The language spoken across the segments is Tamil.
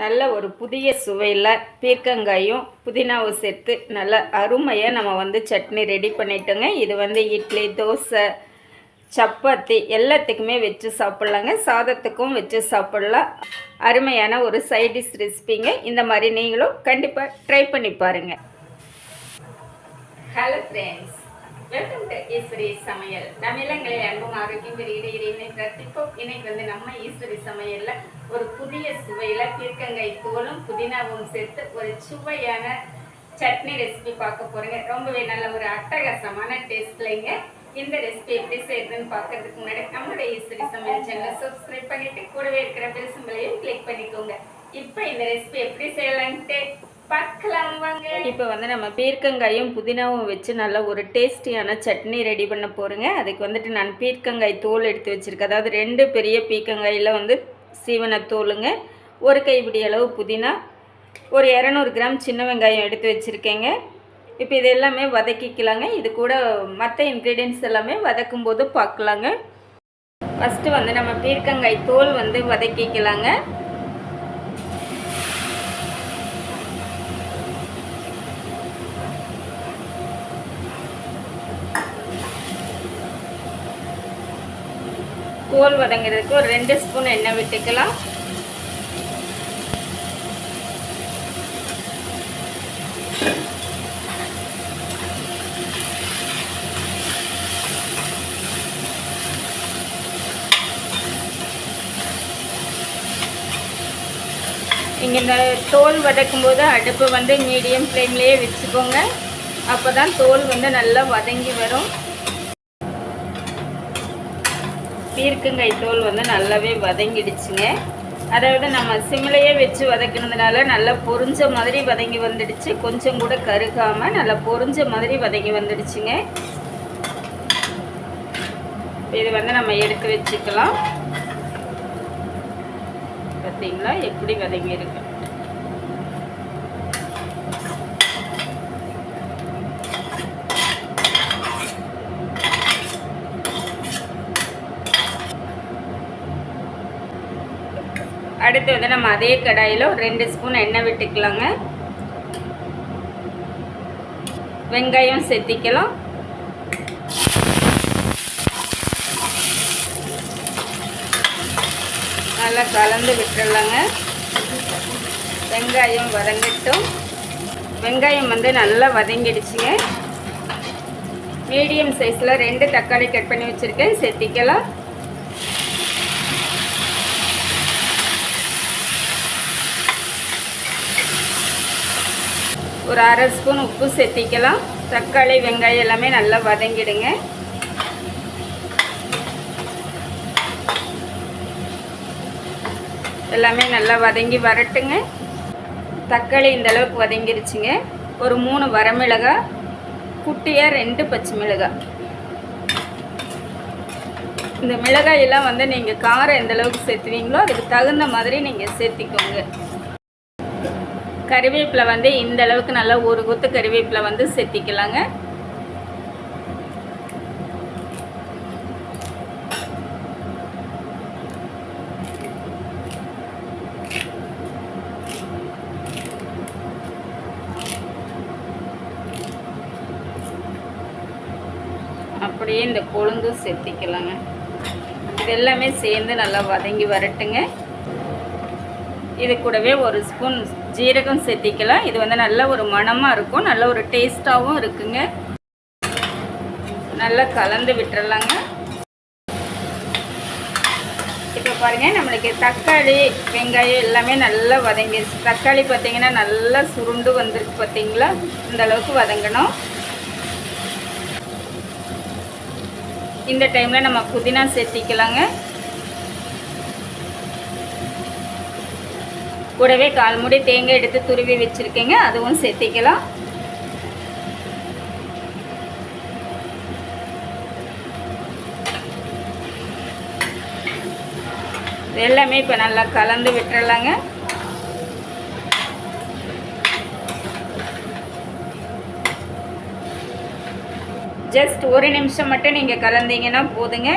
நல்ல ஒரு புதிய சுவையில் பீர்க்கங்காயும் புதினாவும் சேர்த்து நல்ல அருமையாக நம்ம வந்து சட்னி ரெடி பண்ணிட்டோங்க. இது வந்து இட்லி தோசை சப்பாத்தி எல்லாத்துக்குமே வச்சு சாப்பிட்லாங்க. சாதத்துக்கும் வச்சு சாப்பிட்லாம். அருமையான ஒரு சைடிஷ் ரெசிபிங்க இந்த மாதிரி நீங்களும் கண்டிப்பாக ட்ரை பண்ணி பாருங்கள் hello friends welcome to Eswari சமையல். நம்ம இளங்களை அன்பும் ஆரோக்கியம் பெரிய இறைவனை பிரார்த்திப்போம் இன்னைக்கு வந்து நம்ம ஈஸ்வரி சமையல்ல ஒரு புதிய சுவையில பீர்க்கங்காய் தோலும் புதினாவும் சேர்த்து ஒரு சுவையான சட்னி ரெசிபி பார்க்க போறேங்க. ரொம்பவே நல்ல ஒரு அட்டகாசமான டேஸ்ட்லைங்க இந்த ரெசிபி எப்படி செய்யறதுன்னு பார்க்கறதுக்கு முன்னாடி நம்மளுடைய ஈஸ்வரி சமையல் சேனலை சப்ஸ்கிரைப் பண்ணிட்டு கூடவே இருக்கிற பெருசுங்களையும் கிளிக் பண்ணிக்கோங்க. இப்போ இந்த ரெசிபி எப்படி செய்யலான்ட்டு இப்போ வந்து நம்ம பீர்க்கங்காயும் புதினாவும் வச்சு நல்லா ஒரு டேஸ்டியான சட்னி ரெடி பண்ண போகிறேங்க அதுக்கு வந்துட்டு நான் பீர்க்கங்காய் தோல் எடுத்து வச்சுருக்கேன். அதாவது ரெண்டு பெரிய பீர்க்கங்காயில் வந்து சீவன தோலுங்க. ஒரு கைப்பிடி அளவு புதினா ஒரு இரநூறு கிராம் சின்ன வெங்காயம் எடுத்து வச்சுருக்கேங்க. இப்போ இது எல்லாமே வதக்கிக்கலாங்க. இது கூட மற்ற இன்க்ரீடியன்ஸ் எல்லாமே வதக்கும் போது பார்க்கலாங்க. ஃபஸ்ட்டு வந்து நம்ம பீர்க்கங்காய் தோல் வந்து வதக்கிக்கலாங்க. தோல் வதங்கிறதுக்கு ஒரு ரெண்டு ஸ்பூன் எண்ணெய் விட்டுக்கலாம். இங்கே இந்த தோல் வதக்கும் போது அடுப்பு வந்து மீடியம் ஃப்ளேம்லேயே வச்சுக்கோங்க. அப்போ தான் தோல் வந்து நல்லா வதங்கி வரும். பீர்க்கங்காய் தோல் வந்து நல்லாவே வதங்கிடுச்சுங்க. அதாவது நம்ம சிம்லையே வச்சு வதக்கினதுனால நல்லா பொறிஞ்ச மாதிரி வதங்கி வந்துடுச்சு. கொஞ்சம் கூட கருகாமல் நல்லா பொறிஞ்ச மாதிரி வதங்கி வந்துடுச்சுங்க. இது வந்து நம்ம எடுத்து வச்சுக்கலாம். பார்த்தீங்களா? எப்படி வதங்கி இருக்கு அடுத்து வந்து நம்ம அதே கடாயில் ஒரு ரெண்டு ஸ்பூன் எண்ணெய் விட்டுக்கலாங்க. வெங்காயம் சேர்த்திக்கலாம் நல்லா கலந்து விட்டுடலாங்க வெங்காயம் வதங்கட்டும். வெங்காயம் வந்து நல்லா வதங்கிடுச்சுங்க. மீடியம் சைஸில் ரெண்டு தக்காளி கட் பண்ணி வச்சுருக்கேன். செத்திக்கலாம். ஒரு அரை ஸ்பூன் உப்பு சேர்த்திக்கலாம். தக்காளி வெங்காயம் எல்லாமே நல்லா வதங்கிடுங்க. எல்லாமே நல்லா வதங்கி வரட்டுங்க. தக்காளி இந்த அளவுக்கு வதங்கிருச்சுங்க. ஒரு மூணு வரமிளகாய் குட்டியாக ரெண்டு பச்சை மிளகாய் இந்த மிளகாயெல்லாம் வந்து நீங்கள் காரம் எந்த அளவுக்கு சேர்த்துவீங்களோ அதுக்கு தகுந்த மாதிரி நீங்கள் சேர்த்திக்கோங்க. கறிவேப்பிலை வந்து இந்த அளவுக்கு நல்லா ஒரு கொத்து கறிவேப்பிலை வந்து செத்திக்கலாங்க. அப்படியே இந்த கொழுந்தும் செத்திக்கலாங்க. இது எல்லாமே சேர்ந்து நல்லா வதங்கி வரட்டுங்க. இது கூடவே ஒரு ஸ்பூன் ஜீரகம் சேர்த்திக்கலாம் இது வந்து நல்ல ஒரு மணமாக இருக்கும். நல்ல ஒரு டேஸ்ட்டாகவும் இருக்குங்க. நல்லா கலந்து விட்டுறலாங்க. இப்போ பாருங்கள் நம்மளுக்கு தக்காளி வெங்காயம் எல்லாமே நல்லா வதங்கிடுச்சு தக்காளி பார்த்தீங்கன்னா நல்லா சுருண்டு வந்திருக்கு பார்த்தீங்களா இந்த அளவுக்கு வதங்கணும். இந்த டைமில் நம்ம புதினா சேர்த்திக்கலாங்க. கூடவே கால் மூடி தேங்காய் எடுத்து துருவி வச்சுருக்கேங்க. அதுவும் சேர்த்திக்கலாம். எல்லாமே இப்போ நல்லா கலந்து விட்டுறலாங்க. ஜஸ்ட் ஒரு நிமிஷம் மட்டும் நீங்கள் கலந்தீங்கன்னா போதுங்க.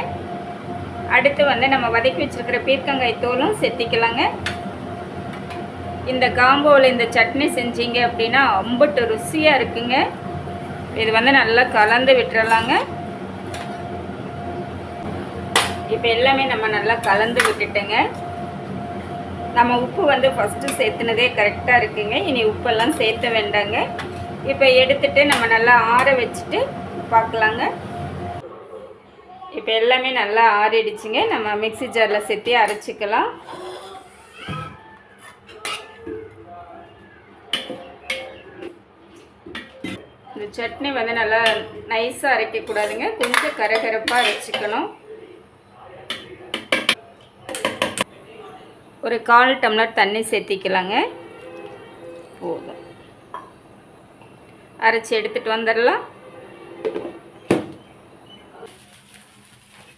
அடுத்து வந்து நம்ம வதக்கி வச்சுருக்கிற பீர்க்கங்காய் தோலும் செத்திக்கலாங்க இந்த காம்போவில் இந்த சட்னி செஞ்சீங்க அப்படின்னா அம்பட்டு ருசியாக இருக்குங்க. இது வந்து நல்லா கலந்து விட்டுறலாங்க. இப்போ எல்லாமே நம்ம நல்லா கலந்து விட்டுட்டேங்க. நம்ம உப்பு வந்து ஃபஸ்ட்டு சேர்த்துனதே கரெக்டாக இருக்குங்க. இனி உப்பெல்லாம் சேர்த்த வேண்டாங்க. இப்போ எடுத்துட்டு நம்ம நல்லா ஆற வச்சுட்டு பார்க்கலாங்க. இப்போ எல்லாமே நல்லா ஆறிடுச்சுங்க. நம்ம மிக்ஸி ஜாரில் சேர்த்து அரைச்சிக்கலாம். இந்த சட்னி வந்து நல்லா நைஸாக அரைக்கக்கூடாதுங்க கொஞ்சம் கரகரப்பாக அரைச்சிக்கணும். ஒரு கால் டம்ளர் தண்ணி சேர்த்திக்கலாங்க. போதும். அரைச்சி எடுத்துகிட்டு வந்துடலாம்.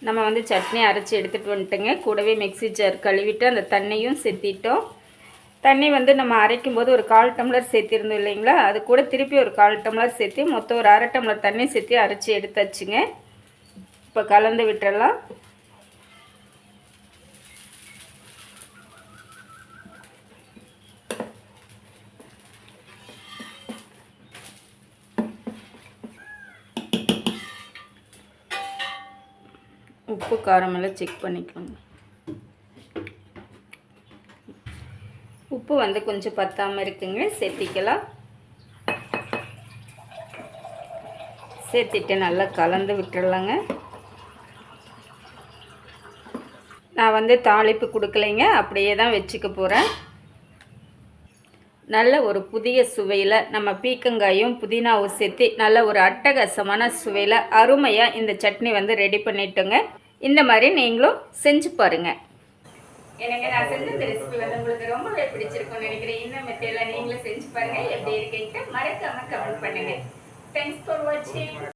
நம்ம வந்து சட்னி அரைச்சி எடுத்துகிட்டு வந்துட்டோங்க. கூடவே மிக்ஸி ஜார் கழுவிட்டு அந்த தண்ணியும் சேர்த்திட்டோம். தண்ணி வந்து நம்ம அரைக்கும் போது ஒரு கால் டம்ளர் சேர்த்திருந்தோம் இல்லைங்களா? அது கூட திருப்பி ஒரு கால் டம்ளர் சேர்த்து மொத்தம் ஒரு அரை டம்ளர் தண்ணி சேர்த்து அரைச்சி எடுத்தாச்சுங்க இப்போ கலந்து விட்டுறலாம். உப்பு காரமெல்லாம் செக் பண்ணிக்கோங்க. உப்பு வந்து கொஞ்சம் பத்தாமல் இருக்குங்க. சேர்த்திக்கலாம். சேர்த்திட்டு நல்லா கலந்து விட்டுடலாங்க நான் வந்து தாளிப்பு கொடுக்கலைங்க. அப்படியே தான் வச்சுக்க போகிறேன் நல்ல ஒரு புதிய சுவையில் நம்ம பீக்கங்காயும் புதினாவும் சேர்த்து நல்ல ஒரு அட்டகாசமான சுவையில் அருமையாக இந்த சட்னி வந்து ரெடி பண்ணிட்டோங்க. இந்த மாதிரி நீங்களும் செஞ்சு பாருங்கள் எனக்கு நான் செஞ்ச இந்த ரெசிபி வந்து உங்களுக்கு ரொம்பவே பிடிச்சிருக்கும்னு நினைக்கிறேன். இந்த மெத்தேடில் நீங்களும் செஞ்சு பாருங்கள் எப்படி இருக்குன்ட்டு மறக்காமல் கமெண்ட் பண்ணுங்கள் தேங்க்ஸ் ஃபார் வாட்சிங்